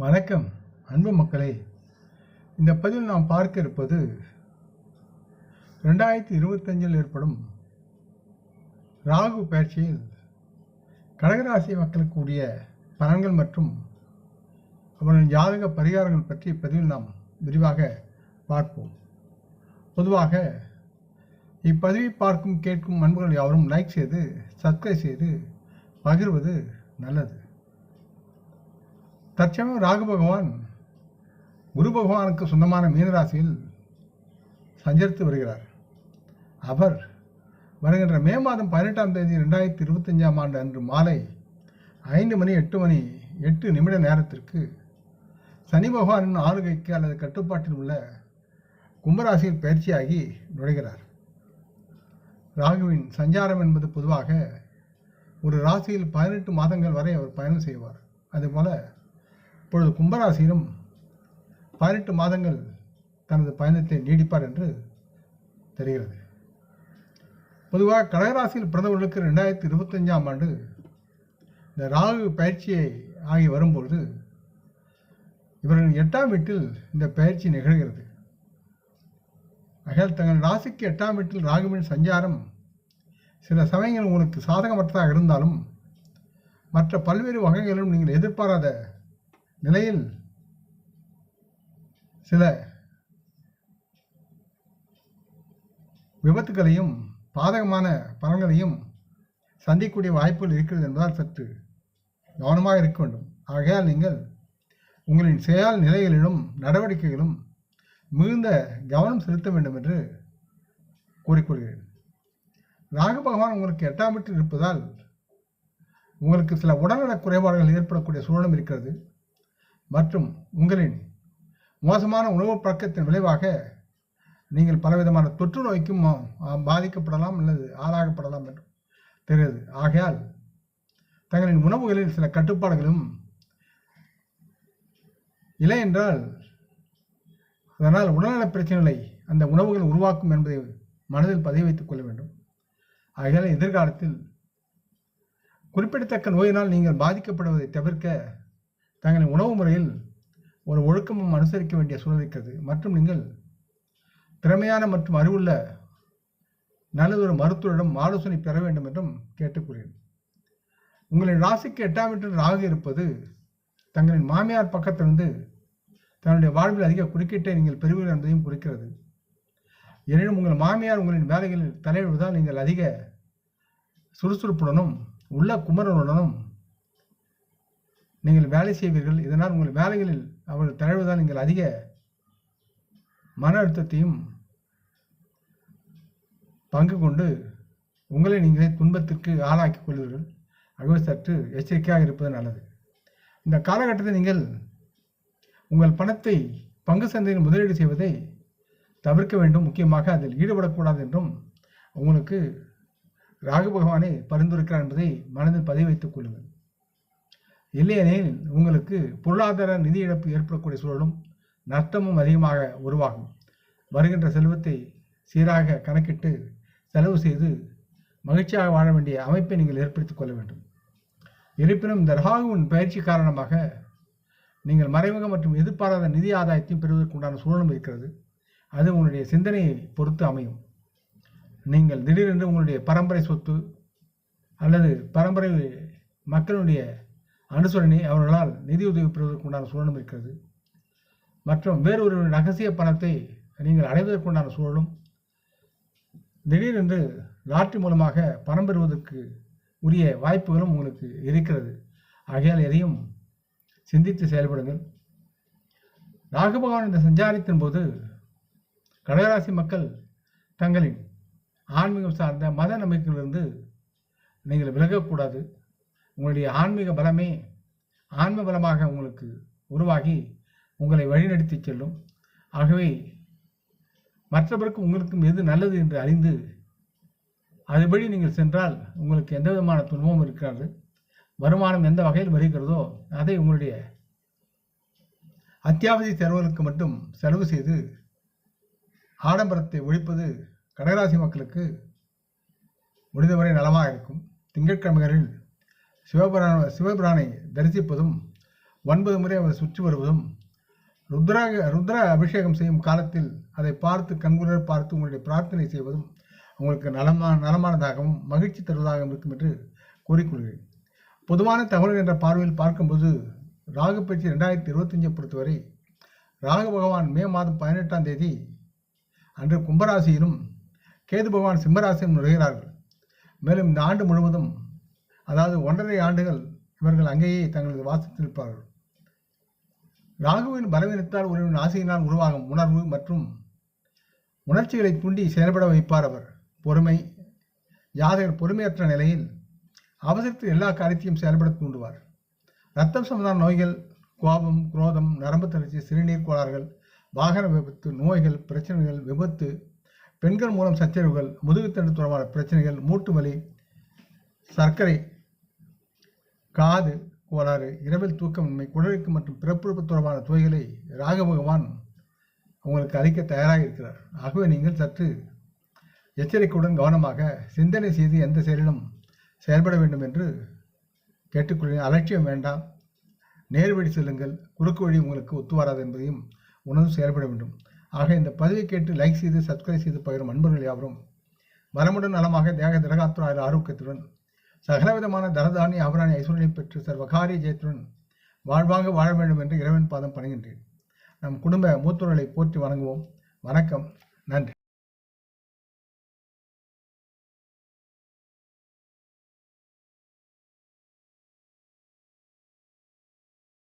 வணக்கம் அன்பு மக்களே. இந்த பதிவில் நாம் பார்க்க இருப்பது ரெண்டாயிரத்தி இருபத்தஞ்சில் ஏற்படும் ராகு பயிற்சியில் கடகராசி மக்களுக்கு கூடிய பலன்கள் மற்றும் அவர்களின் ஜாதக பரிகாரங்கள் பற்றி பதிவில் நாம் விரிவாக பார்ப்போம். பொதுவாக இப்பதிவை பார்க்கும் கேட்கும் அன்புகள் யாவரும் லைக் செய்து சப்ஸ்கிரைப் செய்து பகிர்வது நல்லது. தற்சமயம் ராகு பகவான் குரு பகவானுக்கு சொந்தமான மீனராசியில் சஞ்சரித்து வருகிறார். அவர் வருகின்ற மே மாதம் பதினெட்டாம் தேதி ரெண்டாயிரத்தி இருபத்தஞ்சாம் ஆண்டு அன்று மாலை ஐந்து மணி எட்டு மணி எட்டு நிமிட நேரத்திற்கு சனி பகவானின் ஆளுகைக்கு அல்லது கட்டுப்பாட்டில் உள்ள கும்பராசியில் பயிற்சியாகி நுழைகிறார். ராகுவின் சஞ்சாரம் என்பது பொதுவாக ஒரு ராசியில் பதினெட்டு மாதங்கள் வரை அவர் பயணம் செய்வார். அதுபோல இப்பொழுது கும்பராசியிலும் பதினெட்டு மாதங்கள் தனது பயணத்தை நீடிப்பார் என்று தெரிகிறது. பொதுவாக கடகராசியில் பிறந்தவர்களுக்கு ரெண்டாயிரத்தி இருபத்தஞ்சாம் ஆண்டு இந்த ராகு பயிற்சியை ஆகி வரும்பொழுது இவர்கள் எட்டாம் வீட்டில் இந்த பயிற்சி நிகழ்கிறது. ஆகையால் தங்கள் ராசிக்கு எட்டாம் வீட்டில் ராகுவின் சஞ்சாரம் சில சமயங்கள் உங்களுக்கு சாதகமற்றதாக இருந்தாலும் மற்ற பல்வேறு வகைகளிலும் நீங்கள் எதிர்பாராத நிலையில் சில விபத்துகளையும் பாதகமான பலன்களையும் சந்திக்கக்கூடிய வாய்ப்புகள் இருக்கிறது என்பதால் சற்று கவனமாக இருக்க வேண்டும். ஆகையால் நீங்கள் உங்களின் செயல் நிலைகளிலும் நடவடிக்கைகளும் மிகுந்த கவனம் செலுத்த வேண்டும் என்று கூறிக்கொள்கிறேன். ராகு பகவான் உங்களுக்கு எட்டாம் வீட்டில் இருப்பதால் உங்களுக்கு சில உடல்நலக் குறைபாடுகள் ஏற்படக்கூடிய சூழலும் இருக்கிறது. மற்றும் உங்களின் மோசமான உணவு பழக்கத்தின் விளைவாக நீங்கள் பலவிதமான தொற்று நோய்க்கும் பாதிக்கப்படலாம் அல்லது ஆளாகப்படலாம் என்று தெரிகிறது. ஆகையால் தங்களின் உணவுகளில் சில கட்டுப்பாடுகளும் இல்லை என்றால் அதனால் உடல்நலப் பிரச்சனைகளை அந்த உணவுகள் உருவாக்கும் என்பதை மனதில் பதிவு வைத்துக் கொள்ள வேண்டும். ஆகையால் எதிர்காலத்தில் குறிப்பிடத்தக்க நோயினால் நீங்கள் பாதிக்கப்படுவதை தவிர்க்க தங்களின் உணவு முறையில் ஒரு ஒழுக்கமும் அனுசரிக்க வேண்டிய சூழல் இருக்கிறது. மற்றும் நீங்கள் திறமையான மற்றும் அறிவுள்ள நல்லதொரு மருத்துவரிடம் ஆலோசனை பெற வேண்டும் என்றும் கேட்டுக்கொள்கிறேன். உங்களின் ராசிக்கு எட்டாம் வீட்டில் ராகு இருப்பது தங்களின் மாமியார் பக்கத்திலிருந்து தன்னுடைய வாழ்வில் அதிக குறுக்கீட்டை நீங்கள் பெறுவீர்கள் என்பதையும் குறிக்கிறது. எனினும் உங்கள் மாமியார் உங்களின் வேலைகளில் தலையிடுவதால் நீங்கள் அதிக சுறுசுறுப்புடனும் உள்ள குமரனுடனும் நீங்கள் வேலை செய்வீர்கள் இதனால் உங்கள் வேலைகளில் அவர்கள் தலைவதால் நீங்கள் அதிக மன அழுத்தத்தையும் பங்கு கொண்டு உங்களை நீங்களே துன்பத்திற்கு ஆளாக்கிக் கொள்வீர்கள். ஆகவே சற்று எச்சரிக்கையாக இருப்பது நல்லது. இந்த காலகட்டத்தில் நீங்கள் உங்கள் பணத்தை பங்கு சந்தையில் முதலீடு செய்வதை தவிர்க்க வேண்டும். முக்கியமாக அதில் ஈடுபடக்கூடாது என்றும் உங்களுக்கு ராகு பகவானே பரிந்துரைக்கிறார் என்பதை மனதில் பதிவு வைத்துக் கொள்ளுங்கள். இல்லையெனில் உங்களுக்கு பொருளாதார நிதி இழப்பு ஏற்படக்கூடிய சூழலும் நஷ்டமும் அதிகமாக உருவாகும். வருகின்ற செல்வத்தை சீராக கணக்கிட்டு செலவு செய்து மகிழ்ச்சியாக வாழ வேண்டிய அமைப்பை நீங்கள் ஏற்படுத்திக் கொள்ள வேண்டும். இருப்பினும் இந்த ராகுவின் பயிற்சி காரணமாக நீங்கள் மறைமுக மற்றும் எதிர்பாராத நிதி ஆதாயத்தையும் பெறுவதற்குண்டான சூழலும் இருக்கிறது. அது உங்களுடைய சிந்தனையை பொறுத்து அமையும். நீங்கள் திடீரென்று உங்களுடைய பரம்பரை சொத்து அல்லது பரம்பரை மக்களுடைய அனுசரணி அவர்களால் நிதியுதவி பெறுவதற்குண்டான சூழலும் இருக்கிறது. மற்றும் வேறொரு ரகசிய பணத்தை நீங்கள் அடைவதற்குண்டான சூழலும் திடீரென்று லாட்டரி மூலமாக பணம் பெறுவதற்கு உரிய வாய்ப்புகளும் உங்களுக்கு இருக்கிறது. ஆகையால் எதையும் சிந்தித்து செயல்படுங்கள். ராகுபகவான் இந்த சஞ்சாரத்தின் போது கடகராசி மக்கள் தங்களின் ஆன்மீகம் சார்ந்த மத நம்பிக்கையிலிருந்து நீங்கள் விலகக்கூடாது. உங்களுடைய ஆன்மீக பலமே ஆன்ம பலமாக உங்களுக்கு உருவாகி உங்களை வழிநடத்தி செல்லும். ஆகவே மற்றவருக்கும் உங்களுக்கும் எது நல்லது என்று அறிந்து அதுபடி நீங்கள் சென்றால் உங்களுக்கு எந்த விதமான துன்பமும் இருக்காது. வருமானம் எந்த வகையில் வருகிறதோ அதை உங்களுடைய அத்தியாவசிய செலவுகளுக்கு மட்டும் செலவு செய்து ஆடம்பரத்தை ஒழிப்பது கடகராசி மக்களுக்கு முடிந்தவரை நலமாக இருக்கும். திங்கட்கிழமைகளில் சிவபிரான சிவபிரானை தரிசிப்பதும் ஒன்பது முறை அவர் சுற்றி வருவதும் ருத்ராக ருத்ர அபிஷேகம் செய்யும் காலத்தில் அதை பார்த்து கண்குளர் பார்த்து உங்களுடைய பிரார்த்தனை செய்வதும் உங்களுக்கு நலமான நலமானதாகவும் மகிழ்ச்சி தருவதாகவும் இருக்கும் என்று கூறிக்கொள்கிறேன். பொதுவான தகவல் என்ற பார்வையில் பார்க்கும்போது ராகு பயிற்சி ரெண்டாயிரத்தி இருபத்தஞ்சை பொறுத்தவரை ராகு பகவான் மே மாதம் பதினெட்டாம் தேதி அன்று கும்பராசியிலும் கேது பகவான் சிம்மராசியிலும் நுழைகிறார்கள். மேலும் இந்த ஆண்டு முழுவதும் அதாவது ஒன்றரை ஆண்டுகள் இவர்கள் அங்கேயே தங்களது வாசித்திருப்பார்கள். ராகுவின் பலவீனத்தால் ஒருவரின் ஆசையினால் உருவாகும் உணர்வு மற்றும் உணர்ச்சிகளை தூண்டி செயல்பட வைப்பார் அவர். பொறுமை யாதகர் பொறுமையற்ற நிலையில் அவசரத்தில் எல்லா காரியத்தையும் செயல்பட தூண்டுவார். ரத்தம் சம்பந்தமான நோய்கள் கோபம் குரோதம் நரம்பு தளர்ச்சி சிறுநீர் கோளாறுகள் வாகன விபத்து நோய்கள் பிரச்சனைகள் விபத்து பெண்கள் மூலம் சச்சரவுகள் முதுகுத்தண்டு தொடர்பான பிரச்சனைகள் மூட்டு வலி சர்க்கரை காது கோளாறு இரவில் தூக்கமின்மை குடலுக்கு மற்றும் பிறப்புறுப்பு தொடர்பான நோய்களை ராக பகவான் உங்களுக்கு அளிக்க தயாராக இருக்கிறார் ஆகவே நீங்கள் சற்று எச்சரிக்கையுடன் கவனமாக சிந்தனை செய்து எந்த செயலிலும் செயல்பட வேண்டும் என்று கேட்டுக்கொள்கிறேன். அலட்சியம் வேண்டாம். நேர்வழி செல்லுங்கள். குறுக்கு வழி உங்களுக்கு ஒத்து வராது என்பதையும் உணர்ந்து செயல்பட வேண்டும். ஆக இந்த பதிவை கேட்டு லைக் செய்து சப்ஸ்கிரைப் செய்து பகிரும் அன்பர்கள் யாவரும் வளமுடன் நலமாக தேக திரகாத்திர ஆரோக்கியத்துடன் சகலவிதமான தனதானிய ஆபராணி ஐஸ்வர்யை பெற்று சர்வகாரிய ஜெயத்துடன் வாழ்வாங்க வாழ வேண்டும் என்று இறைவன் பாதம் பணிகின்றேன். நம் குடும்ப மூத்தோர்களை போற்றி வணங்குவோம். வணக்கம். நன்றி.